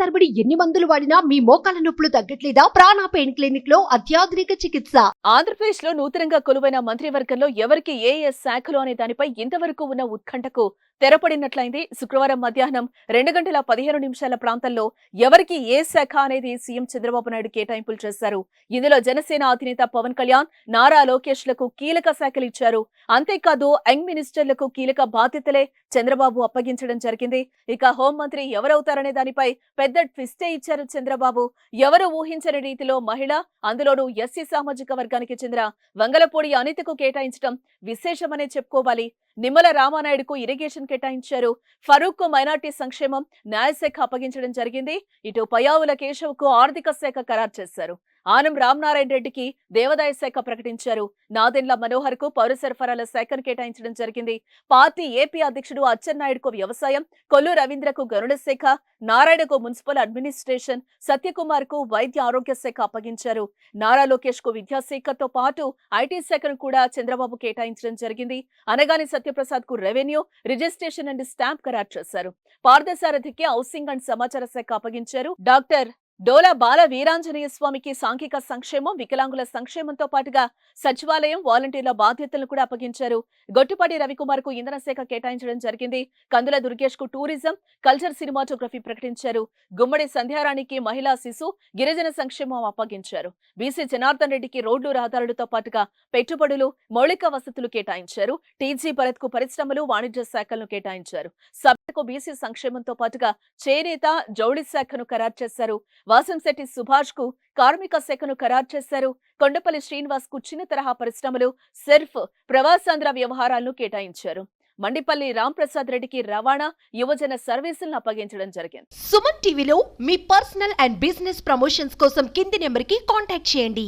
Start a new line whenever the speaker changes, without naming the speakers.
తరబడి ఎన్ని మందులు వాడినా మీ మోకాల నొప్పులు తగ్గట్లేదా? ప్రాణ పెయిన్ క్లినిక్లో అత్యాధునిక చికిత్స.
ఆంధ్రప్రదేశ్లో నూతనంగా కొలువైన మంత్రివర్గంలో ఎవరికి ఏ ఏ శాఖలు అనే దానిపై ఇంతవరకు ఉన్న ఉత్కంఠకు తెరపడినట్లయింది. శుక్రవారం మధ్యాహ్నం రెండు గంటల పదిహేను నిమిషాల ప్రాంతంలో ఎవరికి ఏ శాఖ అనేది సీఎం చంద్రబాబు నాయుడు కేటాయింపులు చేశారు? ఇందులో జనసేన అధినేత పవన్ కళ్యాణ్ నారా లోకేష్లకు కీలక శాఖలు ఇచ్చారు. అంతేకాదు యంగ్ మినిస్టర్లకు కీలక బాధ్యతలే చంద్రబాబు అప్పగించడం జరిగింది. ఇక హోంమంత్రి ఎవరవుతారనే దానిపై పెద్ద ట్విస్టే ఇచ్చారు చంద్రబాబు. ఎవరు ఊహించని రీతిలో మహిళ అందులోనూ ఎస్సీ సామాజిక వర్గానికి చెందిన వంగలపూడి అనితకు కేటాయించడం విశేషమనే చెప్పుకోవాలి. నిమ్మల రామానాయుడుకు ఇరిగేషన్ కేటాయించారు. ఫరూక్కు మైనార్టీ సంక్షేమం న్యాయశాఖ అప్పగించడం జరిగింది. ఇటు పయావుల కేశవ్కు ఆర్థిక శాఖ ఖరారు చేశారు. ఆనం రామనారాయణ రెడ్డికి దేవాదాయ శాఖ ప్రకటించారు. నాదెండ్ల మనోహర్కు పౌర సరఫరాల శాఖను కేటాయించడం జరిగింది. పార్టీ ఏపీ అధ్యక్షుడు అచ్చెన్నాయుడుకు వ్యవసాయం కొల్లు రవీంద్రకు గరుడ శాఖ నారాయణకు మున్సిపల్ అడ్మినిస్ట్రేషన్ సత్యకుమార్కు వైద్య ఆరోగ్య శాఖ అప్పగించారు. నారా లోకేష్కు విద్యాశాఖతో పాటు ఐటీ శాఖను కూడా చంద్రబాబు కేటాయించడం జరిగింది. అనగాని సత్యప్రసాద్కు రెవెన్యూ రిజిస్ట్రేషన్ అండ్ స్టాంప్ ఖరారు చేశారు. పార్థసారథికి హౌసింగ్ అండ్ సమాచార శాఖ అప్పగించారు. డాక్టర్ డోలా బాల వీరాంజనేయ స్వామికి సాంఘిక సంక్షేమం వికలాంగుల సంక్షేమంతో పాటుగా సచివాలయం వాలంటీర్ల బాధ్యతలను కూడా అప్పగించారు. గొట్టుపాటి రవికుమార్కు ఇంధన శాఖ కేటాయించడం జరిగింది. కందుల దుర్గేష్కు టూరిజం కల్చర్ సినిమాటోగ్రఫీ ప్రకటించారు. గుమ్మడి సంధ్యారాణికి మహిళా శిశు గిరిజన సంక్షేమం అప్పగించారు. బీసీ జనార్దన్ రెడ్డికి రోడ్లు రహదారులతో పాటుగా పెట్టుబడులు మౌలిక వసతులు కేటాయించారు. టీజీ భరత్కు పరిశ్రమలు వాణిజ్య శాఖలను కేటాయించారు. బీసీ సంక్షేమంతో పాటుగా చేనేత జౌళి శాఖను ఖరారు చేశారు. వాసంశెట్టి సుభాష్కు కార్మిక శాఖను ఖరారు చేశారు. కొండపల్లి శ్రీనివాస్కు చిన్న తరహా పరిశ్రమలు సెర్ఫ్ ప్రవాసాంధ్ర వ్యవహారాలను కేటాయించారు. మండిపల్లి రాంప్రసాద్ రెడ్డికి రవాణా యువజన సర్వీసులను అప్పగించడం జరిగింది.
సుమన్ టీవీలో మీ పర్సనల్ అండ్ బిజినెస్ ప్రమోషన్స్ కోసం కింది నెంబర్కి కాంటాక్ట్ చేయండి.